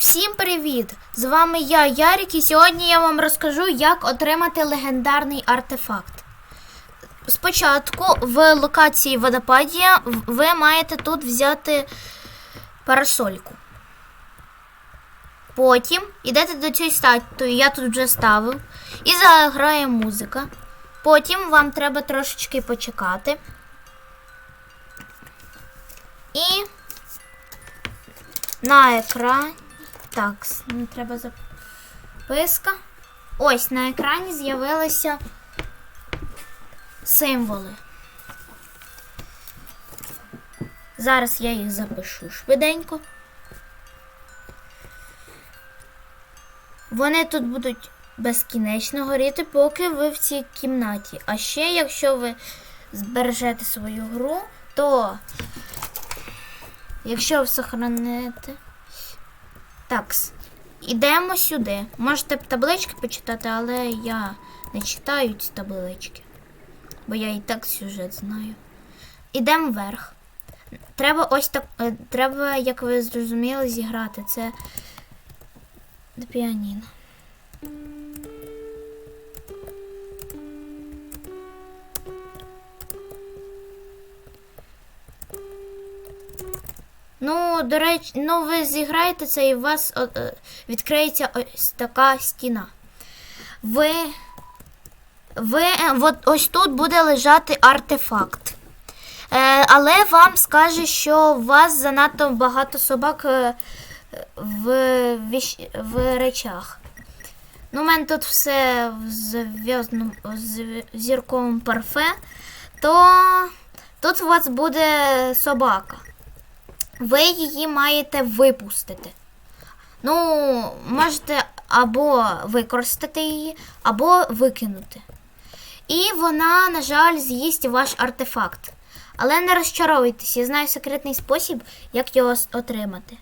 Всім привіт! З вами я, Ярік, і сьогодні я вам розкажу, як отримати легендарний артефакт. Спочатку в локації водопадія ви маєте тут взяти парасольку. Потім йдете до цієї статуї, я тут вже ставив, і заграє музика. Потім вам треба трошечки почекати. І на екрані. Так, не треба записка. Ось на екрані з'явилися символи. Зараз я їх запишу швиденько. Вони тут будуть безкінечно горіти, поки ви в цій кімнаті. А ще, якщо ви збережете свою гру, то якщо ви сохраните. Так, с- ідемо сюди. Можете таблички почитати, але я не читаю ці таблички. Бо я і так сюжет знаю. Ідемо вверх. Треба ось так. е, Треба, як ви зрозуміли, зіграти. Це піаніно. Ну, до речі, ну ви зіграєте це і у вас е, відкриється ось така стіна. Ви, ви е, от ось тут буде лежати артефакт. Е, але вам скаже, що у вас занадто багато собак в, в речах. Ну, у мене тут все в зірковому парфе, то тут у вас буде собака ви її маєте випустити. Ну, можете або використати її, або викинути. І вона, на жаль, з'їсть ваш артефакт. Але не розчаровуйтесь, я знаю секретний спосіб, як його отримати.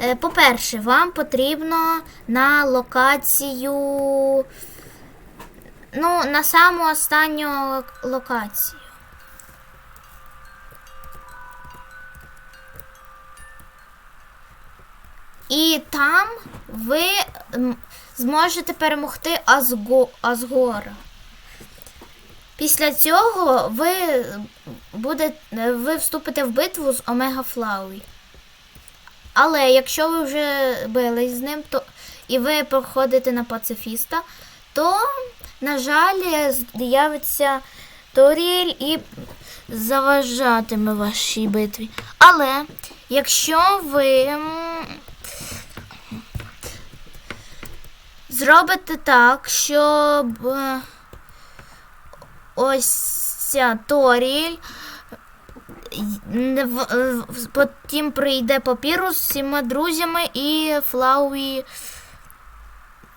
Е, По-перше, вам потрібно на локацію. Ну, на саму останню локацію. І там ви зможете перемогти Азго, Азгора. Після цього ви, буде, ви вступите в битву з Омега Флауі. Але якщо ви вже бились з ним, то і ви проходите на пацифіста, то, на жаль, з'явиться Торіль і заважатиме вашій битві. Але якщо ви зробите так, щоб е, ось ця Торіль. Потім прийде папірус з всіма друзями і Флауі.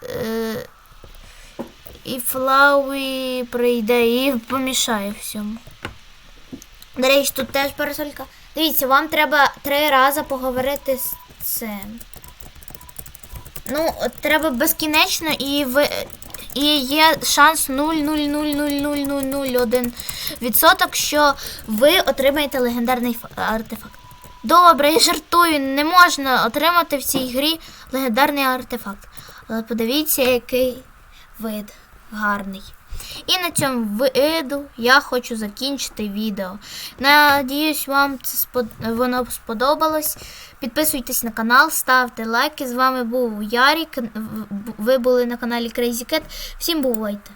е, І Флауі прийде і помішає всьому. До речі, тут теж парасолька. Дивіться, вам треба три рази поговорити з цим. Ну, треба безкінечно і ви. І є шанс 0,0000001 відсоток, що ви отримаєте легендарний артефакт. Добре, я жартую, не можна отримати в цій грі легендарний артефакт. Але подивіться, який вид гарний. І на цьому виду я хочу закінчити відео. Надіюсь, вам це спод- воно сподобалось. Підписуйтесь на канал, ставте лайки. З вами був Ярік. Ви були на каналі Crazy Cat. Всім бувайте!